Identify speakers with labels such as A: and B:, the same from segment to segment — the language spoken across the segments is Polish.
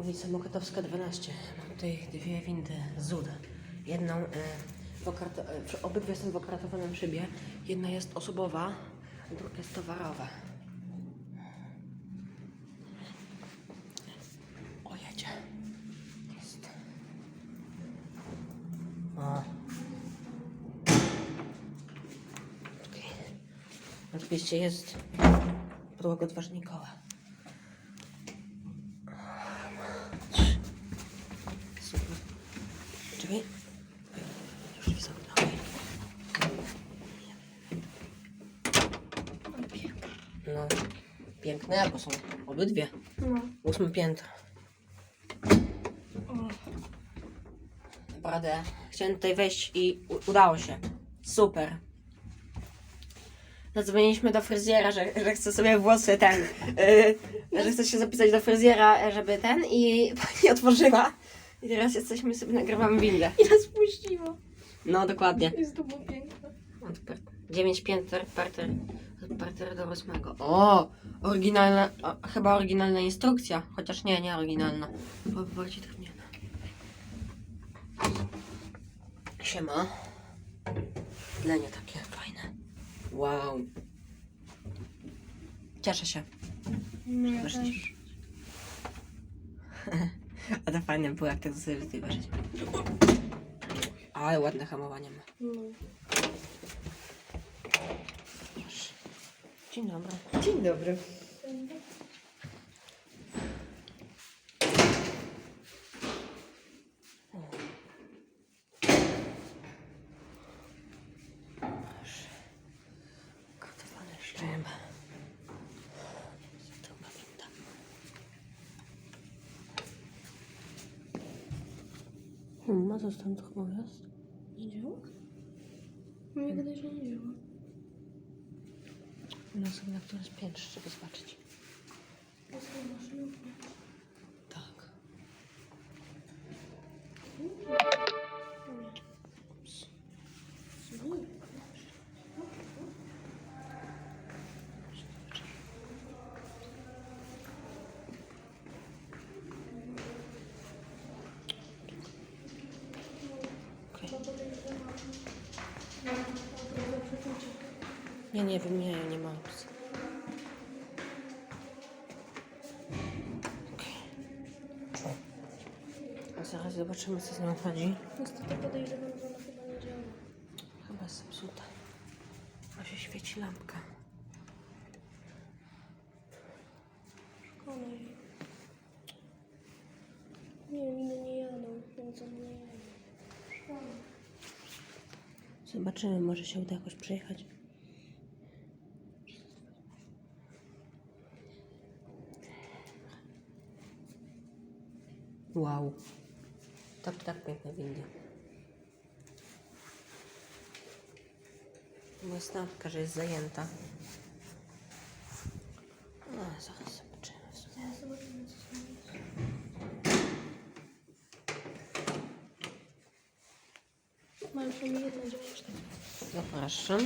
A: Ulica Mokotowska 12. Mam tutaj dwie windy ZUD. Jedną, w okrato- y, przy- obydwie są w okratowanym szybie. Jedna jest osobowa, druga jest towarowa. O, jedzie. Jest. O. Okej. Oczywiście jest podłoga odważnikowa. Super. Czekaj. Już. No, piękne, bo są obydwie.
B: No.
A: Ósme piętro. Naprawdę, chciałem tutaj wejść i u- udało się. Super. Zadzwoniliśmy do fryzjera, że, że chce sobie włosy ten, yy, że chce się zapisać do fryzjera, żeby ten i pani otworzyła. I teraz jesteśmy sobie, nagrywamy windę.
B: I nas puściło.
A: No, dokładnie.
B: Jest to było piękne.
A: Od per- Dziewięć pięter, parter, od partera do ósmego. O! Oryginalna, o, chyba oryginalna instrukcja. Chociaż nie, nie oryginalna. Bo bardziej drewniana. Siema. Tlenie takie fajne. Wow. Cieszę się.
B: No ja
A: Weszliśmy.
B: też.
A: A to fajne było, jak tak sobie weszliśmy. Ale ładne hamowanie ma.
B: No.
A: Dzień dobry.
C: Dzień dobry.
A: Gotowane szczęba. Druga winda. A co tam to chyba jest?
B: Nie działa? Mnie wydaje, że nie działa.
A: No sobie na którymś piętrze, żeby zobaczyć.
B: To są maszyny.
A: Tak. Okej. Nie, nie wymieniają, nie ma opcji. Okej. A zaraz zobaczymy, co z nią chodzi.
B: Niestety podejrzewam, że ona chyba nie działa.
A: Chyba jest zepsuta. A się świeci lampka.
B: Szkoda jej. Nie wiem, inne nie jadą. Więc one nie jadą. Szkoda.
A: Zobaczymy, może się uda jakoś przejechać. Wow. Tak, tak piękne windy. Lampka, że jest zajęta.
B: кашу.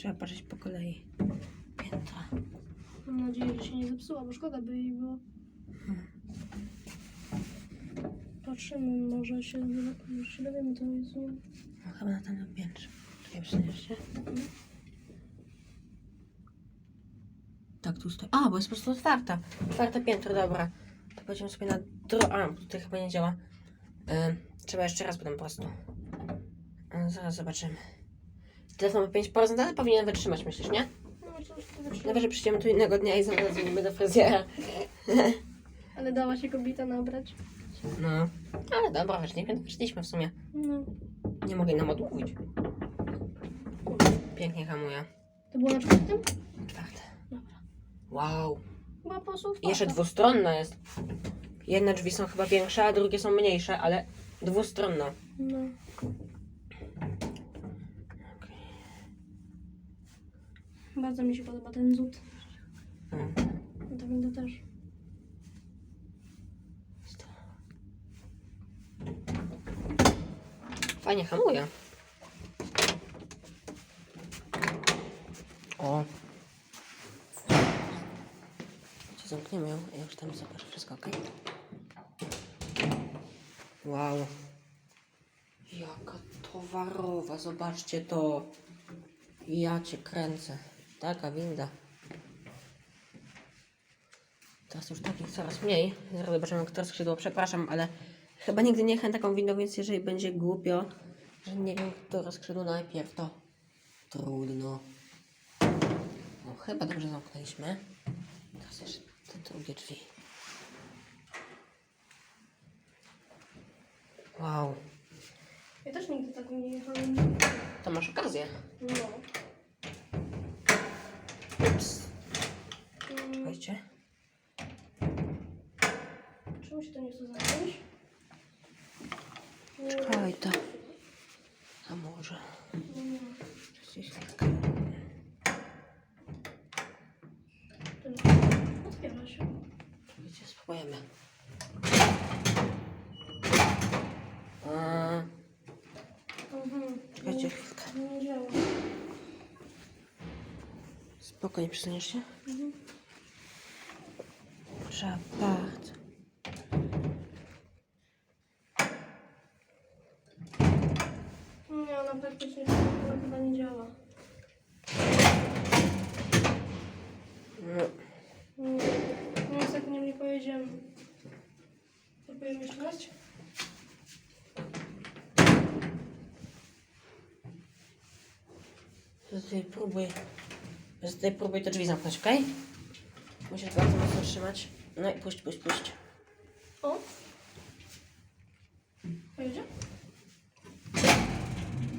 A: Trzeba patrzeć po kolei. Piętra.
B: Mam nadzieję, że się nie zepsuła, bo szkoda by jej było. Patrzymy, może się, może się dowiemy, co jest z nią.
A: No, chyba na tamtym piętrze. Czekaj, przeniesz się. Tak, tu stoi. A, bo jest po prostu otwarta. Otwarte piętro, dobra. To będziemy sobie na dro... A, tutaj chyba nie działa. Trzeba jeszcze raz potem po prostu. Zaraz zobaczymy. Telefon ma 5%, ale powinien wytrzymać, myślisz, nie?
B: No, to wyszło.
A: Najwyżej przyjdziemy tu innego dnia i nie do fryzjera.
B: Ale dała się kobieta nabrać.
A: No. Ale dobra, weszliśmy, weszliśmy w sumie.
B: No.
A: Nie mogę nam odmówić. Pięknie hamuje.
B: To było na czwartym?
A: Czwarte.
B: Dobra.
A: Wow.
B: Chyba po prostu
A: I jeszcze dwustronna jest. Jedne drzwi są chyba większe, a drugie są mniejsze, ale dwustronna.
B: No. Bardzo mi się podoba ten zód.
A: Mm.
B: Ta winda też.
A: Fajnie hamuje. O. Cię zamkniemy ją. Ja już tam zobacz wszystko, ok? Wow. Jaka towarowa, zobaczcie to. Ja cię kręcę. Taka winda. Teraz już takich coraz mniej. Zaraz zobaczymy, które skrzydło. Przepraszam, ale chyba nigdy nie jechałem taką windą, więc jeżeli będzie głupio, że nie wiem, które skrzydło najpierw, to trudno. No, chyba dobrze zamknęliśmy. Teraz jeszcze te drugie drzwi. Wow,
B: Ja też nigdy tak nie jechałem.
A: to masz okazję.
B: No.
A: Słuchajcie.
B: czemu się to nie chce zamknąć?
A: Czekaj to. A może. Gdzieś.
B: Ten- Otwiera się.
A: Spróbujemy. Czekajcie chwilkę.
B: Nie, nie działa.
A: Spokojnie, się?
B: Mhm.
A: Trzeba bardzo.
B: Nie, ona praktycznie chyba nie działa.
A: No,
B: no niestety nie, nie pojedziemy. Próbujemy jeszcze raz?
A: tutaj próbuj. Tutaj próbuj te drzwi zamknąć, ok? Musisz bardzo mocno trzymać. No i puść, puść, puść.
B: O! Pojedzie?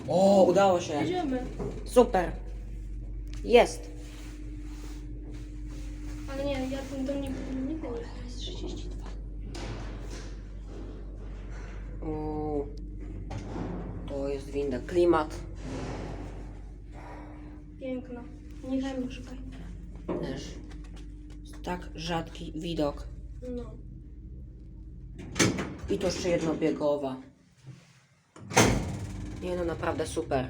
A: O, udało się.
B: Jedziemy.
A: Super. Jest.
B: Ale nie, ja bym do nich nie było.
A: Jest 32. O, to jest winda. Klimat.
B: Piękna. Nie dajmy szukaj.
A: Też. Tak rzadki widok.
B: No.
A: I to jeszcze jednobiegowa. Nie no, naprawdę super.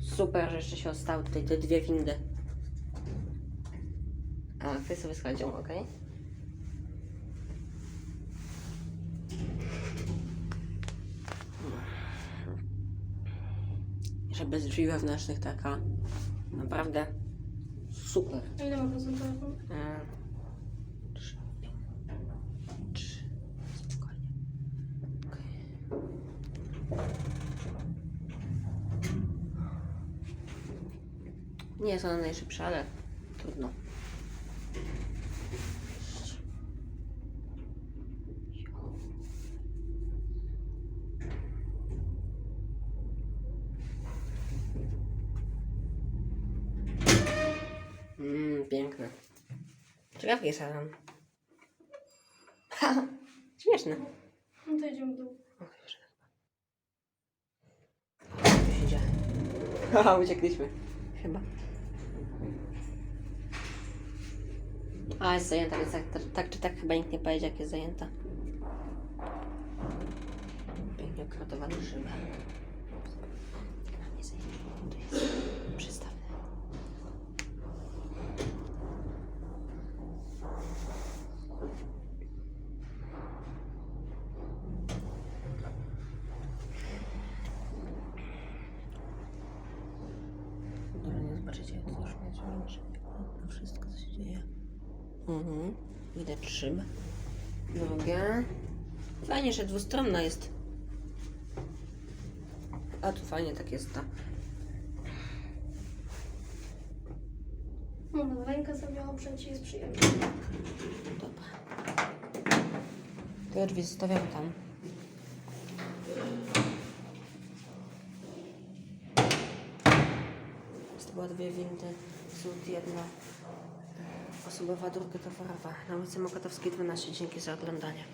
A: Super, że jeszcze się ostały tutaj te dwie windy. A, ty sobie schodzą, ok? Jeszcze bez drzwi wewnętrznych taka naprawdę super.
B: A ile ma procent telefon?
A: E, Trzy. Trzy. Spokojnie. Okej. Nie jest ona najszybsza, ale trudno. Mmm, piękne. Adam. Haha, śmieszne.
B: No to jedziemy w dół.
A: O, jeszcze raz. Co tu się dzieje? Haha, uciekliśmy. Chyba. A, jest zajęta, więc tak, tak, tak czy tak chyba nikt nie pojedzie, jak jest zajęta. Pięknie okratowane szyby. Dla mnie zajęte. To jest przystawne. Dobra, nie zobaczycie, to na wszystko, co się dzieje. Mhm. Widać szyb. Drugie. Fajnie, że dwustronna jest. A tu fajnie tak jest ta.
B: No, no rękę sobie oprzeć i jest przyjemnie.
A: Dobra. Te drzwi zostawiam tam. To były dwie windy. Sód jedna. Osobowa droga towarowa na ulicy Mokotowskiej 12. Dzięki za oglądanie.